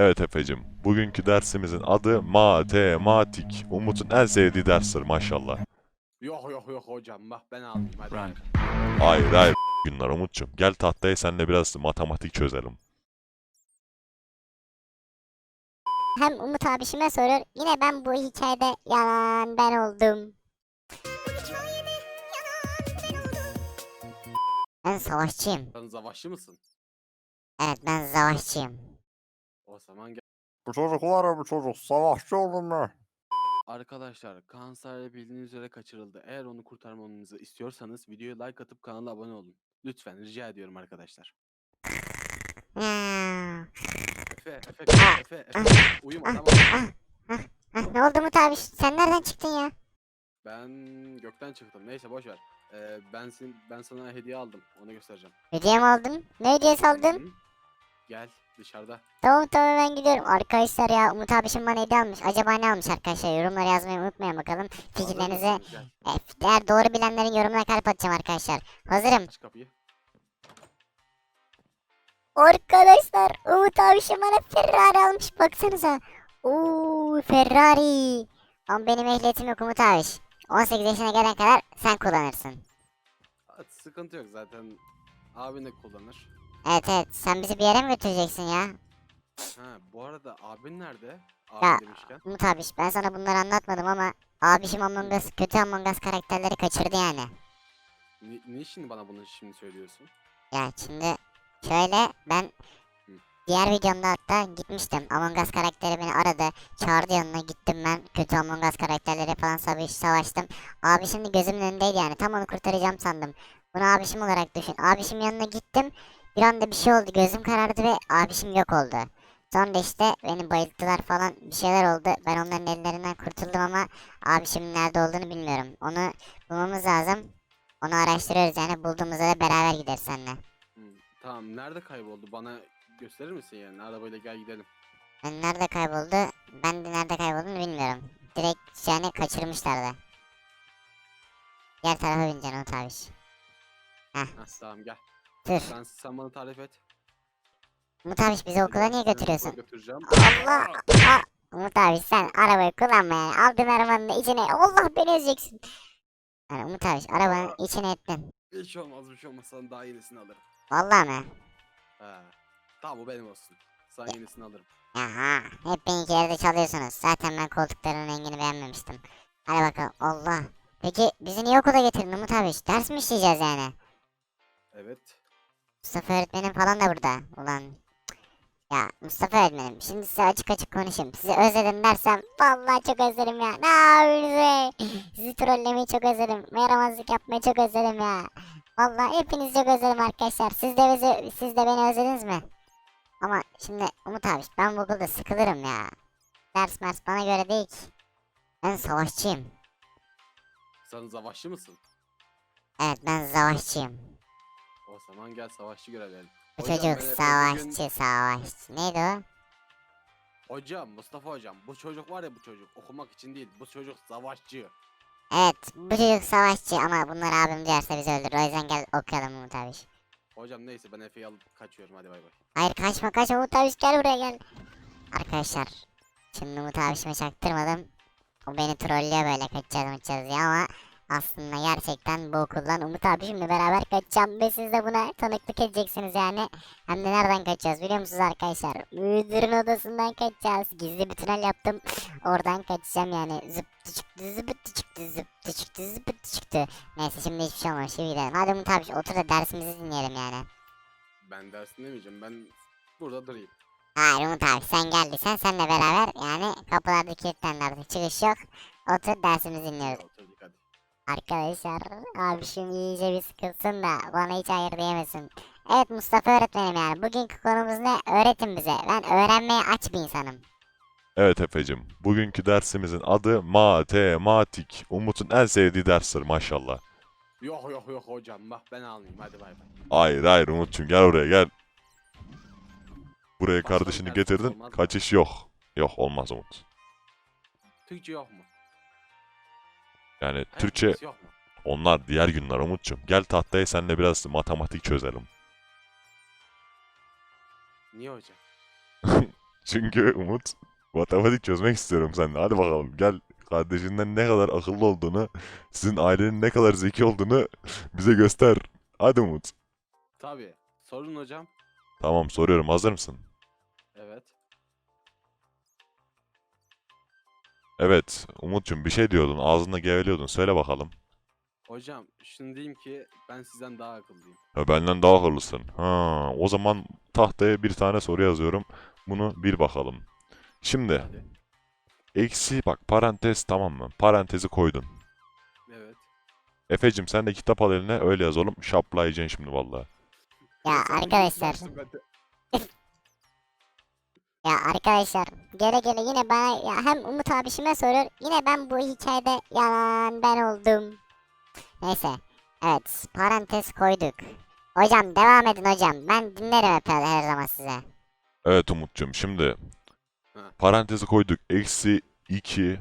Evet Efe'cim, bugünkü dersimizin adı matematik. Umut'un en sevdiği derstir maşallah. Yok yok yok hocam bak ben almayayım hadi. Hayır hayır günler Umut'cum. Gel tahtaya seninle biraz matematik çözelim. Hem Umut abişime sorur. Yine ben bu hikayede yalan ben oldum. Ben savaşçıyım. Sen savaşçı mısın? Evet ben savaşçıyım. O zaman gel. Bu çocuk var ya bu çocuk savaşçı oğlum ya. Arkadaşlar Kaan Saray'a bildiğiniz üzere kaçırıldı. Eğer onu kurtarmamızı istiyorsanız videoya like atıp kanala abone olun. Lütfen rica ediyorum arkadaşlar. Efe, Efe, Efe, Efe. Uyuma tamam. Ne oldu Umut abi? Sen nereden çıktın ya? Ben gökten çıktım. Neyse boş ver. Ee, ben sin- ben sana hediye aldım. Onu göstereceğim. Hediye mi aldın? Ne hediyesi aldın? Hı? Gel dışarıda. Tamam tamam ben gidiyorum. Arkadaşlar ya Umut abişim bana hediye almış. Acaba ne almış arkadaşlar? Yorumlara yazmayı unutmayın bakalım. Fikirlerinizi e, eğer doğru bilenlerin yorumuna kalp atacağım arkadaşlar. Hazırım. aç kapıyı. Arkadaşlar Umut abişim bana Ferrari almış baksanıza. Oo Ferrari. Ama benim ehliyetim yok Umut abiş. 18 yaşına gelene kadar sen kullanırsın. Sıkıntı yok zaten. Abin de kullanır. Evet evet sen bizi bir yere mi götüreceksin ya? Ha bu arada abin nerede? Abi Ya. demişken. Umut abiş ben sana bunları anlatmadım ama abişim Among Us, kötü Among Us karakterleri kaçırdı yani. Ni, niçin bana bunu şimdi söylüyorsun? Ya şimdi şöyle ben diğer videomda hatta gitmiştim. Among Us karakteri beni aradı. Çağırdı yanına gittim ben. Kötü Among Us karakterleri falan savaş, savaştım. Abi şimdi gözümün önündeydi yani. Tam onu kurtaracağım sandım. Bunu abişim olarak düşün. Abişim yanına gittim. Bir anda bir şey oldu. Gözüm karardı ve abişim yok oldu. Sonra işte beni bayılttılar falan bir şeyler oldu. Ben onların ellerinden kurtuldum ama abişimin nerede olduğunu bilmiyorum. Onu bulmamız lazım. Onu araştırıyoruz yani bulduğumuzda da beraber gideriz seninle. Hı, Tamam nerede kayboldu? Bana gösterir misin yani? Arabayla gel gidelim. Ben nerede kayboldu? Ben de nerede kaybolduğunu bilmiyorum. Direkt yani kaçırmışlardı. Diğer tarafa bineceksin Umut abiş. Ha tamam gel. Dur. Sen, sen bana tarif et. Umut abiş bizi okula niye seni götürüyorsun? götüreceğim. Allah! Aa! Umut abiş sen arabayı kullanma yani. Aldın arabanın içine. Allah beni ezeceksin. Yani Umut abiş arabanın içine ettin. Hiç olmaz bir şey olmaz. Sana daha yenisini alırım. Vallahi mi? Ha. Tamam bu benim olsun. Sana yenisini alırım. Aha, hep benimkileri de çalıyorsunuz. Zaten ben koltukların rengini beğenmemiştim. Hadi bakalım. Allah. Peki bizi niye okula getirdin Umut abi? Ders mi işleyeceğiz yani? Evet. Mustafa öğretmenim falan da burada. Ulan. Ya Mustafa öğretmenim şimdi size açık açık konuşayım. Sizi özledim dersem vallahi çok özledim ya. Ne yapıyorsunuz? Sizi trollemeyi çok özledim. Yaramazlık yapmayı çok özledim ya. Vallahi hepinizi çok özledim arkadaşlar. Siz de, bizi, siz de beni özlediniz mi? Ama şimdi Umut abi ben bu okulda sıkılırım ya. Ders mers bana göre değil ki. Ben savaşçıyım. Sen savaşçı mısın? Evet ben savaşçıyım. Zaman gel savaşçı görelim. Bu Hocam, çocuk savaşçı bugün- savaşçı. Neydi o? Hocam Mustafa hocam bu çocuk var ya bu çocuk okumak için değil bu çocuk savaşçı. Evet bu çocuk savaşçı ama bunlar abim duyarsa bizi öldürür. O yüzden gel okuyalım Umut abi. Hocam neyse ben Efe'yi alıp kaçıyorum hadi bay bay. Hayır kaçma kaçma Umut abi gel buraya gel. Arkadaşlar şimdi Umut abişime çaktırmadım. O beni trollüyor böyle kaçacağız kaçacağız diye ama aslında gerçekten bu okuldan Umut abişimle beraber kaçacağım ve siz de buna tanıklık edeceksiniz yani. Hem de nereden kaçacağız biliyor musunuz arkadaşlar? Müdürün odasından kaçacağız. Gizli bir tünel yaptım. Oradan kaçacağım yani. Zıptı çıktı zıptı çıktı zıptı çıktı zıptı çıktı. Neyse şimdi hiçbir şey olmamış. Şimdi gidelim. Hadi Umut abiş otur da dersimizi dinleyelim yani. Ben dersini demeyeceğim ben burada durayım. Hayır Umut abi sen geldiysen senle beraber yani kapılarda kilitlendi artık çıkış yok. Otur dersimizi dinliyoruz. Hadi. Arkadaşlar abi şimdi iyice bir sıkılsın da bana hiç hayır diyemesin. Evet Mustafa öğretmenim yani bugünkü konumuz ne? Öğretin bize. Ben öğrenmeye aç bir insanım. Evet Efe'cim, bugünkü dersimizin adı matematik. Umut'un en sevdiği derstir maşallah. Yok yok yok hocam bak ben almayayım hadi bay bay. Hayır hayır Umut'cum gel oraya gel. Buraya Başka bir kardeşini getirdin, olmaz mı? kaçış yok. Yok olmaz Umut. Türkçe yok mu? Yani He, Türkçe Türkçe yok mu? onlar diğer günler Umut'cum. Gel tahtaya seninle biraz matematik çözelim. Niye hocam? Çünkü Umut matematik çözmek istiyorum seninle. Hadi bakalım gel kardeşinden ne kadar akıllı olduğunu, sizin ailenin ne kadar zeki olduğunu bize göster. Hadi Umut. Tabii. Sorun hocam. Tamam soruyorum hazır mısın? Evet. Evet Umut'cum bir şey diyordun ağzında geveliyordun söyle bakalım. Hocam şunu diyeyim ki ben sizden daha akıllıyım. Ya benden daha akıllısın. Ha, o zaman tahtaya bir tane soru yazıyorum. Bunu bir bakalım. Şimdi Hadi. eksi bak parantez tamam mı? Parantezi koydun. Evet. Efe'cim sen de kitap al eline öyle yaz oğlum. Şaplayacaksın şimdi vallahi. Ya arkadaşlar. Ya arkadaşlar gele gele yine bana ya hem Umut abişime sorur yine ben bu hikayede yalan ben oldum. Neyse evet parantez koyduk. Hocam devam edin hocam ben dinlerim hep her, zaman size. Evet Umut'cum şimdi parantezi koyduk. Eksi 2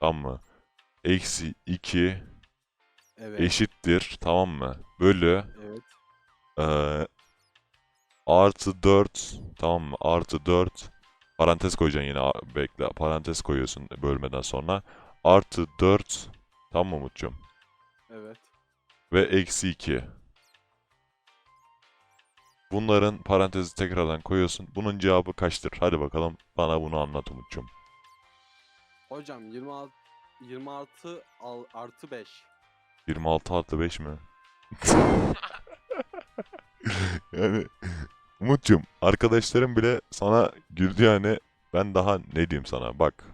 tamam mı? Eksi 2 Evet. eşittir tamam mı? Bölü Evet. eee, artı 4 tamam mı? Artı 4 parantez koyacaksın yine bekle. Parantez koyuyorsun bölmeden sonra. Artı 4 tamam mı Umut'cum? Evet. Ve eksi 2. Bunların parantezi tekrardan koyuyorsun. Bunun cevabı kaçtır? Hadi bakalım bana bunu anlat Umut'cum. Hocam 26 26 al, artı 5. 26 artı 5 mi? yani Umut'cum arkadaşlarım bile sana güldü yani ben daha ne diyeyim sana bak.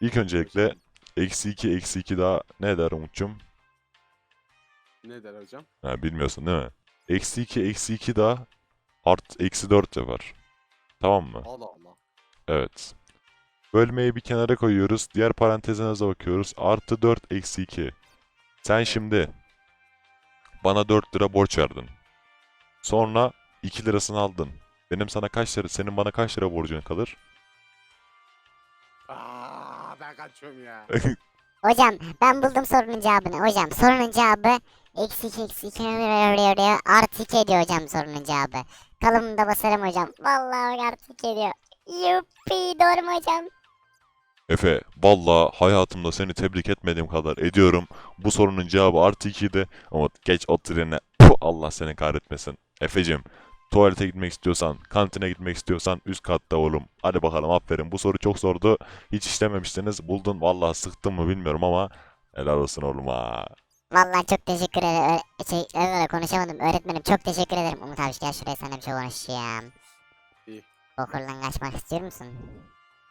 İlk öncelikle eksi 2 eksi 2 daha ne eder Umut'cum? Ne der hocam? Ha, bilmiyorsun değil mi? Eksi 2 eksi 2 daha art eksi 4 yapar. Tamam mı? Allah Allah. Evet. Bölmeyi bir kenara koyuyoruz. Diğer parantezine bakıyoruz. Artı 4 eksi 2. Sen şimdi bana 4 lira borç verdin. Sonra 2 lirasını aldın. Benim sana kaç lira, senin bana kaç lira borcun kalır? Aa, ben kaçıyorum ya. Hocam ben buldum sorunun cevabını hocam sorunun cevabı eksi 2 eksi 2 artı 2 ediyor hocam sorunun cevabı. Kalımını da basarım hocam. Vallahi artı 2 ediyor. Yuppi doğru mu hocam? Efe, valla hayatımda seni tebrik etmediğim kadar ediyorum. Bu sorunun cevabı artı 2'ydi. Ama geç o trene. Puh, Allah seni kahretmesin. Efecim, tuvalete gitmek istiyorsan, kantine gitmek istiyorsan üst katta oğlum. Hadi bakalım aferin. Bu soru çok zordu. Hiç işlememiştiniz. Buldun. Valla sıktın mı bilmiyorum ama helal olsun oğlum ha. Vallahi çok teşekkür ederim. Şey, öyle konuşamadım. Öğretmenim çok teşekkür ederim. Umut abi gel şuraya seninle bir şey konuşayım. İyi. Okuldan kaçmak istiyor musun?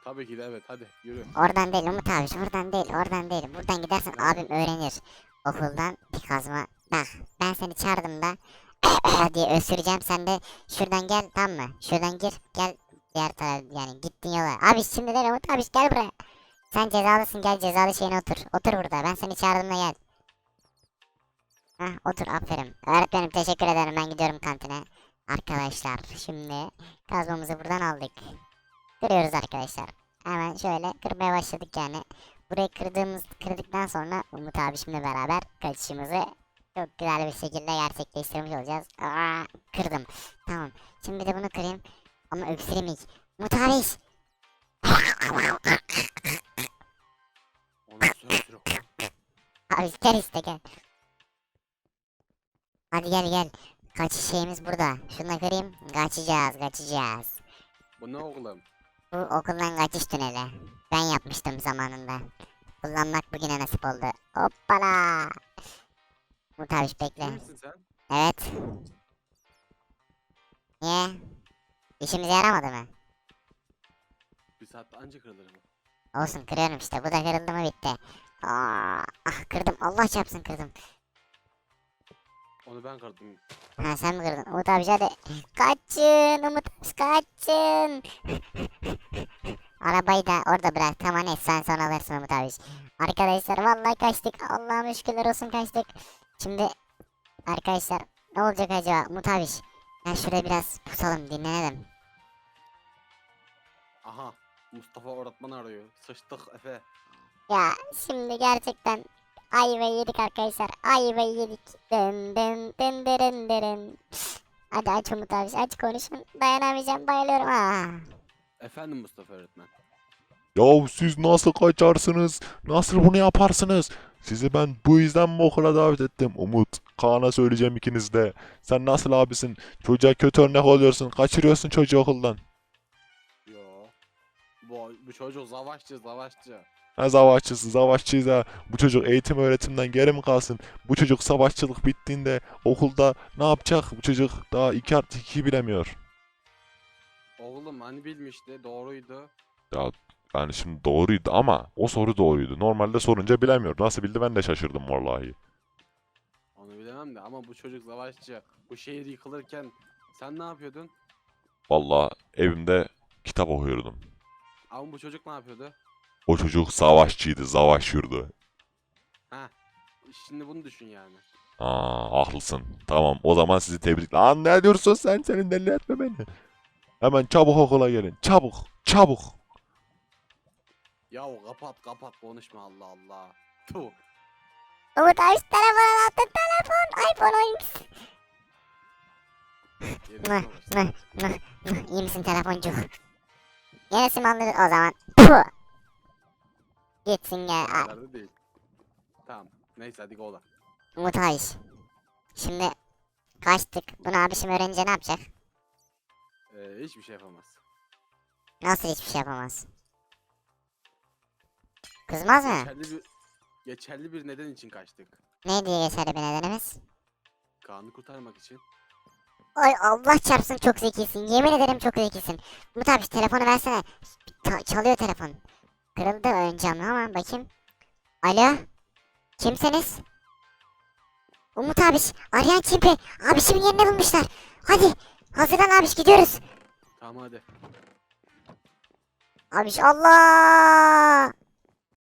Tabii ki de evet hadi yürü. Oradan değil Umut abi oradan değil oradan değil. Buradan gidersen abim öğrenir. Okuldan bir kazma. Bak ben seni çağırdım da diye ösüreceğim. Sen de şuradan gel tamam mı? Şuradan gir gel diğer taraf yani gittin yola. Abi şimdi değil Umut abi gel buraya. Sen cezalısın gel cezalı şeyine otur. Otur burada ben seni çağırdım da gel. Hah otur aferin. Öğretmenim teşekkür ederim ben gidiyorum kantine. Arkadaşlar şimdi kazmamızı buradan aldık. Kırıyoruz arkadaşlar. Hemen şöyle kırmaya başladık yani. Burayı kırdığımız kırdıktan sonra Umut abişimle beraber kaçışımızı çok güzel bir şekilde gerçekleştirmiş olacağız. Aa, kırdım. Tamam. Şimdi bir de bunu kırayım. Ama öksüreyim ilk. Abi gel işte gel. Hadi gel gel. Kaçış şeyimiz burada. Şunu kırayım. Kaçacağız kaçacağız. Bu ne oğlum? Bu okuldan kaçış tüneli. Ben yapmıştım zamanında. Kullanmak bugüne nasip oldu. Hoppala. Umut abi bekle. Sen? Evet. Niye? İşimize yaramadı mı? Bir saatte anca kırılır bu. Olsun kırıyorum işte. Bu da kırıldı mı bitti. Aa, ah kırdım. Allah çarpsın kırdım. Onu ben kırdım. Ha sen mi kırdın? Umut abi hadi. Kaçın Umut abi kaçın. Arabayı da orada bırak. Tamam neyse sen sonra alırsın Umut abi. Arkadaşlar vallahi kaçtık. Allah'ım şükürler olsun kaçtık. Şimdi arkadaşlar ne olacak acaba abi? Ya şuraya biraz pusalım dinlenelim. Aha. Mustafa öğretmen arıyor. Sıçtık Efe. Ya şimdi gerçekten ayvayı yedik arkadaşlar. Ayvayı yedik. Dın dın dın dırın dırın. Hadi aç Umut abi aç konuşun. Dayanamayacağım bayılıyorum. Ah. Efendim Mustafa öğretmen. Ya siz nasıl kaçarsınız? Nasıl bunu yaparsınız? Sizi ben bu yüzden mi okula davet ettim? Umut, Kaan'a söyleyeceğim ikiniz de. Sen nasıl abisin? Çocuğa kötü örnek oluyorsun. Kaçırıyorsun çocuğu okuldan. Yo. Bu, bu çocuk savaşçı savaşçı. Ne savaşçısı, savaşçıyız ha. Bu çocuk eğitim öğretimden geri mi kalsın? Bu çocuk savaşçılık bittiğinde okulda ne yapacak? Bu çocuk daha 2 artı 2'yi bilemiyor. Oğlum hani bilmişti doğruydu. Yani şimdi doğruydu ama o soru doğruydu. Normalde sorunca bilemiyor. Nasıl bildi ben de şaşırdım vallahi. Onu bilemem de ama bu çocuk savaşçı. Bu şehir yıkılırken sen ne yapıyordun? Vallahi evimde kitap okuyordum. Ama bu çocuk ne yapıyordu? O çocuk savaşçıydı, savaşıyordu. Ha. Şimdi bunu düşün yani. Aa, haklısın. Tamam, o zaman sizi tebrik... Lan ne diyorsun sen? Senin deli etme beni. Hemen çabuk okula gelin. Çabuk, çabuk. Ya kapat kapat konuşma Allah Allah. Tuh. Umut abi şu telefonu attı telefon. iPhone X. Yenisine Mıh, başla. mıh, mıh, mıh. İyi misin telefoncu? Yenisi mi anladın o zaman? Puh. Gitsin gel. Ay, da değil. Tamam. Neyse hadi gola. Umut abi. Şimdi kaçtık. Bunu abişim öğrenince ne yapacak? Ee, hiçbir şey yapamaz. Nasıl hiçbir şey yapamaz? Kızmaz mı? Geçerli bir, geçerli bir neden için kaçtık. Ne diye geçerli bir nedenimiz? Kaan'ı kurtarmak için. Ay Allah çarpsın çok zekisin. Yemin ederim çok zekisin. Umut abi şu telefonu versene. Ta- çalıyor telefon. Kırıldı ön camı ama bakayım. Alo? Kimsiniz? Umut abi arayan Çimpi. Abişimin yerini bulmuşlar. Hadi hazırlan abiş gidiyoruz. Tamam hadi. Abiş Allah!